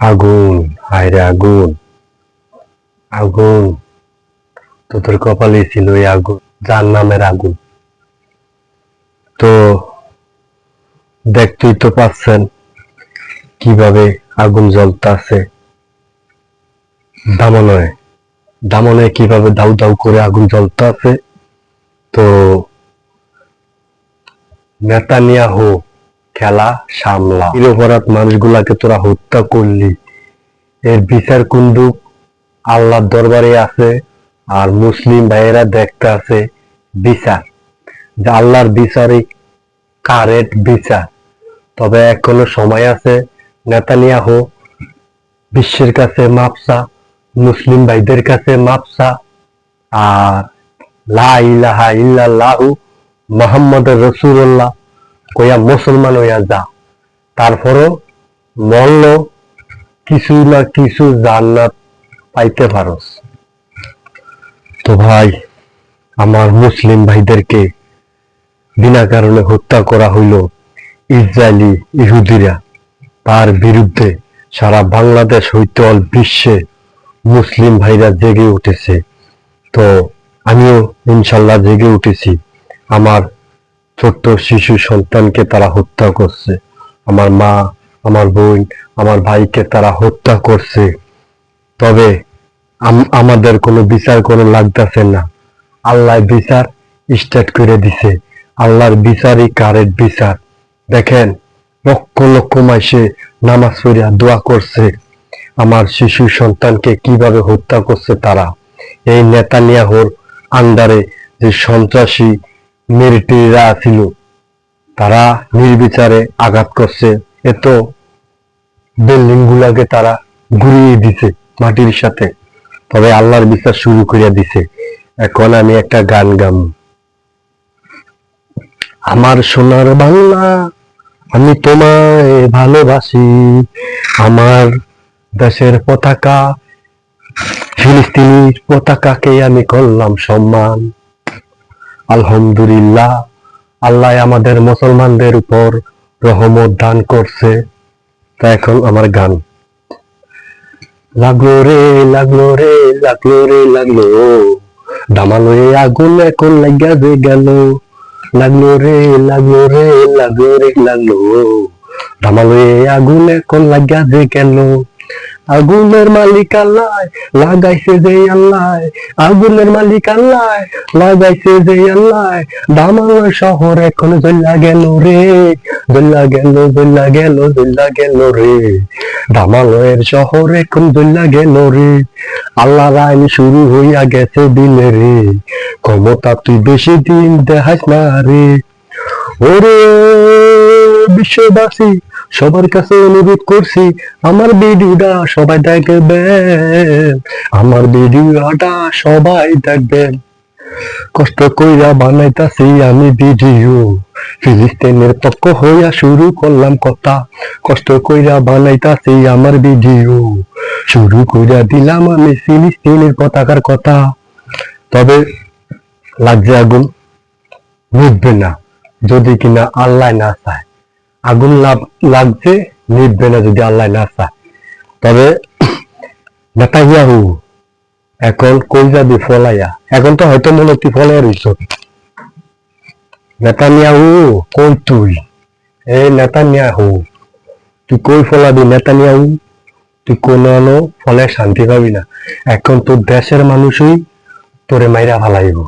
আগুন হায়রে আগুন আগুন। তোদের কপালে ছিল এই আগুন, যার নামের আগুন। তো দেখতেই তো পাচ্ছেন কীভাবে আগুন জ্বলতাছে দামনয় দামনে কীভাবে দাউ দাউ করে আগুন জ্বলতাছে তো নেতানিয়াহু খেলা সামলা। নিরপরাধ মানুষগুলাকে তোরা হত্যা করলি। এর বিচার কুন্দুক আল্লাহর দরবারে আছে আর মুসলিম ভাইয়েরা দেখতে আছে বিচার। যে আল্লাহর বিচারে কারেট বিচার। তবে এখনও সময় আছে নেতানিয়াহু বিশ্বের কাছে মাপসা, মুসলিম ভাইদের কাছে মাপসা আর লা ইলাহা ইল্লাল্লাহু মোহাম্মদ রসুল্লাহ কইয়া মুসলমান হইয়া যা। তারপরও মরল কিছু না কিছু জান্নাত পাইতে পারস। তো ভাই, আমার মুসলিম ভাইদেরকে বিনা কারণে হত্যা করা হইল ইসরায়েলি ইহুদিরা। তার বিরুদ্ধে সারা বাংলাদেশ হইতে অল বিশ্বে মুসলিম ভাইরা জেগে উঠেছে। তো আমিও ইনশাল্লাহ জেগে উঠেছি। আমার ছোট্ট শিশু সন্তানকে তারা হত্যা করছে। আমার মা, আমার বোন, আমার ভাইকে তারা হত্যা করছে। তবে আমাদের কোনো বিচার কোনো লাগতেছে না। আল্লাহ বিচার স্টার্ট করে দিছে। আল্লাহর বিচারই কারের বিচার। দেখেন, লক্ষ লক্ষ মাসে নামাজ পড়িয়া দোয়া করছে। আমার শিশু সন্তানকে কীভাবে হত্যা করছে তারা? এই নেতানিয়াহর আন্ডারে যে সন্ত্রাসী মিলিটারিরা ছিল। তারা নির্বিচারে আঘাত করছে। এত বিল্ডিং গুলাকে তারা ঘুরিয়ে দিছে মাটির সাথে। তবে আল্লাহর বিচার শুরু করিয়া দিছে। এখন আমি একটা গান গাম। আমার সোনার বাংলা আমি তোমায় ভালোবাসি। আমার দেশের পতাকা, ফিলিস্তিনির পতাকাকে আমি করলাম সম্মান। আলহামদুলিল্লাহ, আল্লাহ আমাদের মুসলমানদের উপর রহমত দান করছে। তা এখন আমার গান। লাগল রে লাগল রে লাগল রে, লাগল। দামালো রে আগুন এখন লাগা যে গেল। লাগল রে লাগল রে লাগল রে, লাগল। দামালো রে আগুন এখন লাগা যে গেল। আগুনের মালিক আল্লাহ, লাগাইছে যে আল্লাহ, আগুনের মালিক আল্লাহ, লাগাইছে যে আল্লাহ। দামাল শহর এখন জ্বলা গেল রে জ্বলা গেল জ্বলা গেল জ্বলা গেল রে। দামালয়ের শহর এখন জ্বলা গেল রে আল্লাহ আইন শুরু হইয়া গেছে দিলে রে। ক্ষমতা তুই বেশি দিন দেখাস না রে। ওরে, বিশ্ববাসী সবার কাছে অনুরোধ করছি, আমার ভিডিওটা সবাই দেখবেন, আমার ভিডিওটা সবাই দেখবেন। কষ্ট কইরা বানাইতাছি আমি ভিডিও। ফিলিস্তিনের পক্ষ হইয়া শুরু করলাম কথা, কষ্ট কইরা বানাইতাছি আমার ভিডিও। শুরু কইরা দিলাম আমি ফিলিস্তিনের পতাকার কথা। তবে লাগছে আগুন বুঝবে না, যদি কিনা আল্লাহ না চায়। আগুন লাগ- লাগছে নিভবে না যদি আল্লাহ না চায়। তবে নেতাহিয়াহু এখন কই যাবি ফলাইয়া? এখন তো হয়তো মনে তুই ফলাইয়া রইছ। নেতানিয়াহু কই তুই? এ নেতানিয়াহু, তুই কই ফলাবি নেতানিয়াহু? তুই কোনো ফলে শান্তি পাবি না। এখন তোর দেশের মানুষই তোরে মাইরা ফালাইব।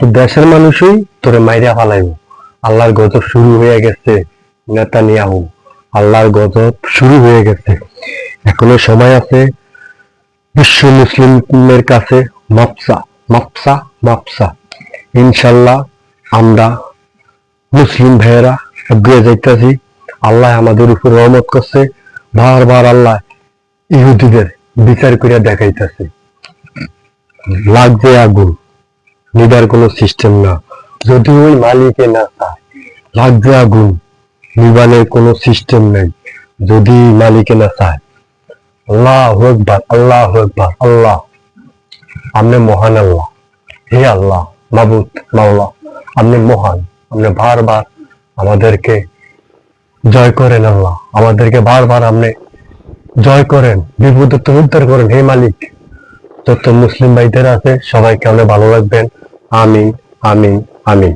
তো দেশের মানুষই তোরে মাইরা ফালাইব। আল্লাহর গজব শুরু হয়ে গেছে। নেতানিয়াহু, আল্লাহর গজব শুরু হয়ে গেছে। এখনও সময় আছে বিশ্ব মুসলিমের কাছে মাপসা মাপসা মাপসা। ইনশাল্লাহ আমরা মুসলিম ভাইয়েরা এগিয়ে যাইতেছি। আল্লাহ আমাদের উপর রহমত করছে। বারবার আল্লাহ ইহুদিদের বিচার করে দেখাইতেছে। লাগছে আগুন, নিবার কোনো সিস্টেম না। যদি ওই মালিকে না চায় লাগবে আগুন। নিবানের কোনো সিস্টেম নেই। যদি মালিকে না চায়, আল্লাহ একবার আল্লাহ একবার আল্লাহ। আপনি মহান আল্লাহ। হে আল্লাহ, মাবুদ, মাওলা। আপনি মহান, আপনি বারবার আমাদেরকে জয় করেন আল্লাহ। আমাদেরকে বারবার আপনি জয় করেন, বিপদ থেকে উদ্ধার করেন। হে মালিক, যত মুসলিম ভাইদের আছে, সবাইকে আপনি ভালো রাখবেন। আমিন আমিন আমিন।